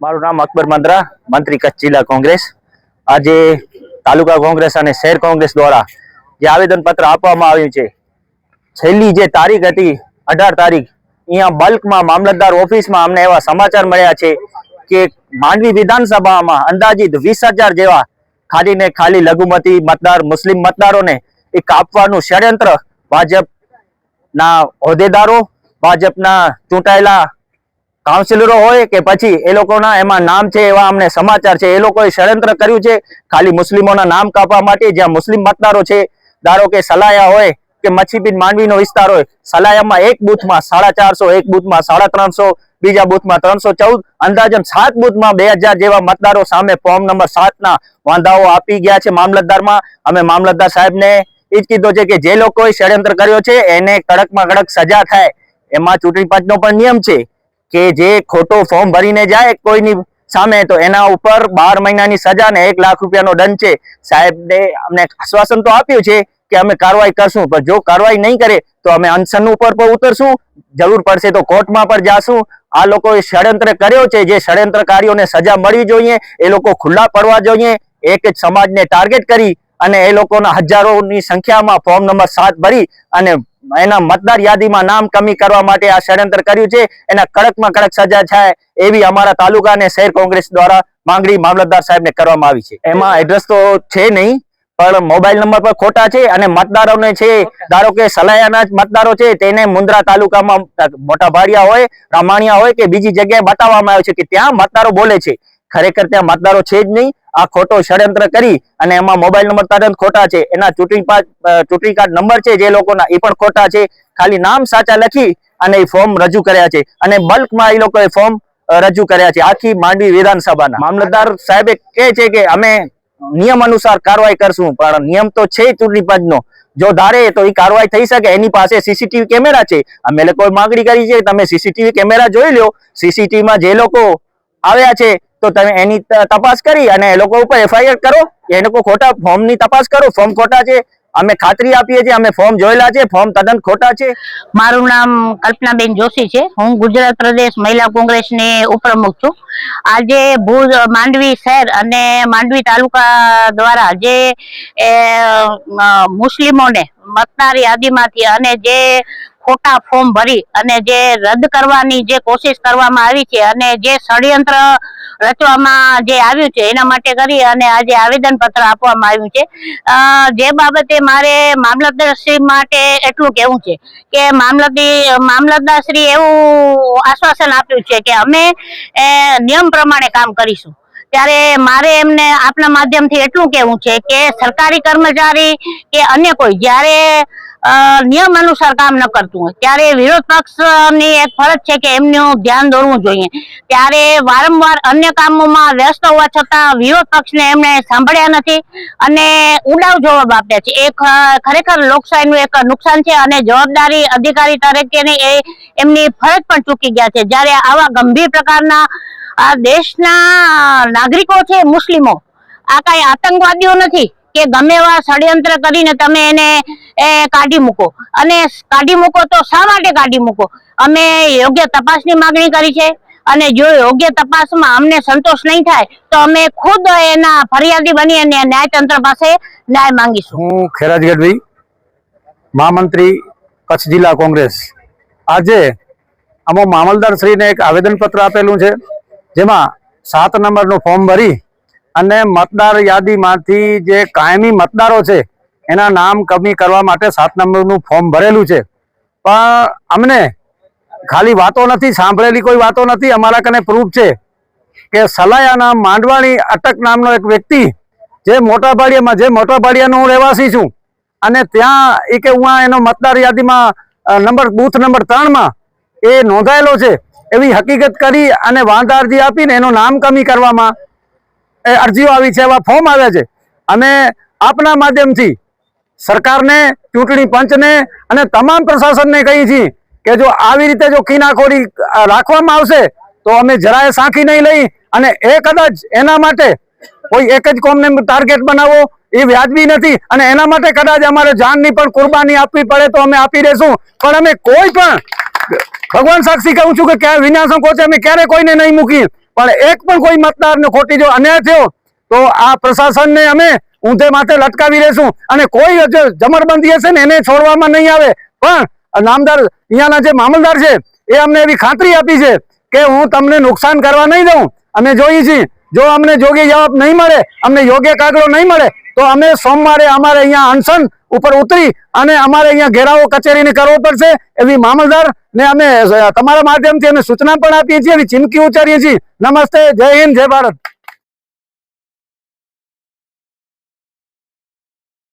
મારું નામ અકબર મંદરા, મંત્રી કચ્છ જિલ્લા કોંગ્રેસ. આજે તાલુકા કોંગ્રેસ અને શહેર કોંગ્રેસ દ્વારા જે આવેદન પત્ર આપવામાં આવ્યું છે, છેલ્લી જે તારીખ હતી, અઢાર તારીખ, અહીંયા બલ્કમાં મામલતદાર ઓફિસમાં અમને એવા સમાચાર મળ્યા છે કે માંડવી વિધાનસભામાં અંદાજિત વીસ હજાર જેવા ખાલી ને ખાલી લઘુમતી મતદાર, મુસ્લિમ મતદારોને એ કાપવાનું ષડયંત્ર ભાજપના હોદ્દેદારો, ભાજપના ચૂંટાયેલા કાઉન્સિલરો હોય કે પછી એ લોકોના એમાં નામ છે, એવા અમને સમાચાર છે, એ લોકોએ ષડયંત્ર કર્યું છે. ખાલી મુસ્લિમોના નામ કાપવા માટે જ્યાં મુસ્લિમ મતદારો છે, ધારો કે સલાયા હોય કે મચ્છીબીન માંડવીનો વિસ્તાર હોય, સલાયામાં એક બૂથમાં સાડા ચારસો, એક બૂથમાં સાડા ત્રણસો, બીજા બૂથમાં ત્રણસો ચૌદ, અંદાજન સાત બૂથમાં બે જેવા મતદારો સામે ફોર્મ નંબર સાતના વાંધાઓ આપી ગયા છે મામલતદારમાં. અમે મામલતદાર સાહેબને એ જ કીધો છે કે જે લોકોએ ષડયંત્ર કર્યો છે, એને કડકમાં કડક સજા થાય. એમાં ચૂંટણી પંચનો પણ નિયમ છે. કે જે ખોટો ફોર્મ ભરીને જાય કોઈની સામે, તો એના ઉપર બાર મહિનાની સજા ને એક લાખ રૂપિયાનો દંડ છે. સાહેબને અમને આશ્વાસન તો આપ્યું છે કે અમે કાર્યવાહી કરશું, પણ જો કાર્યવાહી નહીં કરે, તો અમે અનશન ઉપર પણ ઉતરશું. જરૂર પડશે તો કોર્ટમાં પણ જાશું. આ લોકોએ ષડયંત્ર કર્યો છે, જે ષડયંત્રકારીઓને સજા મળવી જોઈએ, એ લોકો ખુલ્લા પડવા જોઈએ. એક જ સમાજને ટાર્ગેટ કરી અને એ લોકોના હજારોની સંખ્યામાં ફોર્મ નંબર સાત ભરી અને એના મતદાર યાદીમાં નામ કમી કરવા માટે આ ષડયંત્ર કર્યું છે. એના કડકમાં કડક સજા થાય એવી અમારા તાલુકા અને શહેર કોંગ્રેસ દ્વારા માંગણી મામલતદાર સાહેબને કરવામાં આવી છે. એમાં એડ્રેસ તો છે નહીં પણ મોબાઈલ નંબર પર ખોટા છે અને મતદારોને છે ધારો કે સલાયાના મતદારો છે તેને મુન્દ્રા તાલુકામાં મોટા ભાડિયા હોય રામાણિયા હોય કે બીજી જગ્યાએ બતાવવામાં આવ્યું છે કે ત્યાં મતદારો બોલે છે. ખરેખર ત્યાં મતદારો છે જ નહીં. આ ખોટો ષડયંત્ર કરી અને એમાં મોબાઈલ નંબર તદ્દન ખોટા છે. એના ચૂંટણી ચૂંટણી કાર્ડ નંબર છે જે લોકોના, એ પણ ખોટા છે. ખાલી નામ સાચા લખી અને એ ફોર્મ રજૂ કર્યા છે. અને બલ્કમાં એ લોકોએ ફોર્મ રજૂ કર્યા છે. આખી માંડવી વિધાનસભાના. મામલતદાર સાહેબે કહે છે કે અમે નિયમ અનુસાર કાર્યવાહી કરશું, પણ નિયમ તો છે ચૂંટણી પંચનો. જો ધારે તો એ કાર્યવાહી થઈ શકે. એની પાસે સીસીટીવી કેમેરા છે. અમે લોકોએ માંગણી કરી છે, તમે સીસીટીવી કેમેરા જોઈ લો સીસીટીવીમાં જે લોકો આવ્યા છે તો તમે એની તપાસ કરી અને એ લોકો ઉપર એફઆઈઆર કરો એ લોકો ખોટા ફોર્મની તપાસ કરો. ફોર્મ ખોટા છે, અમે ખાતરી આપીએ છીએ, અમે ફોર્મ જોયેલા છે, ફોર્મ તદ્દન ખોટા છે. મારું નામ કલ્પનાબેન જોશી છે. હું ગુજરાત પ્રદેશ મહિલા કોંગ્રેસની ઉપપ્રમુખ છું. આજે ભુજ માંડવી શહેર અને માંડવી તાલુકા દ્વારા જે મુસ્લિમોને મતદાર યાદીમાંથી અને જે ખોટા ફોર્મ ભરી અને જે રદ કરવાની જે કોશિશ કરવામાં આવી છે અને જે ષડયંત્ર રચવામાં જે આવ્યું છે એના માટે કરી અને આજે આવેદન પત્ર આપવામાં આવ્યું છે. જે બાબતે મારે મામલતદારશ્રી માટે એટલું કહેવું છે કે મામલતી, મામલતદારશ્રી એવું આશ્વાસન આપ્યું છે કે અમે નિયમ પ્રમાણે કામ કરીશું. ત્યારે મારે એમને આપના માધ્યમથી એટલું કહેવું છે કે સરકારી કર્મચારી કે અન્ય કોઈ, જ્યારે નિયમ અનુસાર કામ ન કરતું હોય. ત્યારે વિરોધ પક્ષની એક ફરજ છે કે એમનું ધ્યાન દોરવું જોઈએ. ત્યારે વારંવાર અન્ય કામોમાં વ્યસ્ત હોવા છતાં વિરોધ પક્ષને એમણે સાંભળ્યા નથી અને ઉડાવ જવાબ આપ્યા છે. એ ખરેખર લોકશાહીનું એક નુકસાન છે અને જવાબદારી અધિકારી તરીકેની એ એમની ફરજ પણ ચૂકી ગયા છે. જ્યારે આવા ગંભીર પ્રકારના દેશના નાગરિકો છે, મુસ્લિમો, આ કઈ આતંકવાદીઓ નથી કે ગમે એવા ષડયંત્ર કરીને તમે એને એ કાઢી મૂકો. અને કાઢી મૂકો તો શા માટે કાઢી મૂકો? અમે યોગ્ય તપાસની માંગણી કરી છે. અને જો યોગ્ય તપાસમાં અમને સંતોષ નહીં થાય, તો અમે ખુદ એના ફરિયાદી બની અને ન્યાયતંત્ર પાસે ન્યાય માંગીશું. હું ખેરાજ ગઢવી, મહામંત્રી, કચ્છ જિલ્લા કોંગ્રેસ. આજે અમો મામલદાર શ્રીને એક આવેદનપત્ર આપેલું છે, જેમાં સાત નંબરનું ફોર્મ ભરી અને મતદાર યાદીમાંથી જે કાયમી મતદારો છે એના નામ કમી કરવા માટે સાત નંબરનું ફોર્મ ભરેલું છે. પણ અમને ખાલી વાતો નથી, સાંભળેલી કોઈ વાતો નથી, અમારા કને પ્રૂફ છે કે સલાયાના માંડવાણી અટક નામનો એક વ્યક્તિ જે મોટા ભાડિયામાં જે મોટા ભાડિયાનો હું રહેવાસી છું અને ત્યાં એ કે હું એનો મતદાર યાદીમાં નંબર, બૂથ નંબર ત્રણમાં એ નોંધાયેલો છે. એવી હકીકત કરી અને વાંધા અરજી આપીને એનું નામ કમી કરવામાં, એ અરજીઓ આવી છે, એવા ફોર્મ આવ્યા છે. અમે આપના માધ્યમથી સરકારને, ચૂંટણી પંચને અને તમામ પ્રશાસનને કહી છીએ કે જો આવી રીતે જો કિનાખોરી રાખવામાં આવશે, તો અમે જરાય સાંખી નહીં લઈ અને એ કદાચ એના માટે કોઈ એક જ કોમને ટાર્ગેટ બનાવો, એ વ્યાજબી નથી અને એના માટે કદાચ અમારે જાનની પણ કુરબાની આપવી પડે તો અમે આપી દેશું. પણ અમે કોઈ પણ, ભગવાન સાક્ષી કહું છું કે ક્યારે વિનાશમ કોચે અમે ક્યારે કોઈને નહીં મૂકી પણ એક પણ કોઈ મતદારને ખોટી જો અન્યાય થયો, તો આ પ્રશાસનને અમે ઊંધે માથે લટકાવી લેશું. અને કોઈ જમરબંધી હશે ને એને છોડવામાં નહીં આવે. પણ નામદાર અહીંયાના જે મામલદાર છે, એ અમને એવી ખાતરી આપી છે કે હું તમને નુકસાન કરવા નહીં દઉં. અમે જોઈએ છીએ, જો અમને યોગ્ય જવાબ નહીં મળે, અમને યોગ્ય કાગળો નહીં મળે, તો અમે સોમવારે અમારે અહીંયા અનશન ઉપર ઉતરી અને અમારે અહીંયા ઘેરાવો કચેરીને કરવો પડશે એવી મામલદાર ને અમે તમારા માધ્યમથી અમે સૂચના પણ આપીએ છીએ એવી ચીમકી ઉચ્ચારીએ છીએ. નમસ્તે, જય હિન્દ, જય ભારત.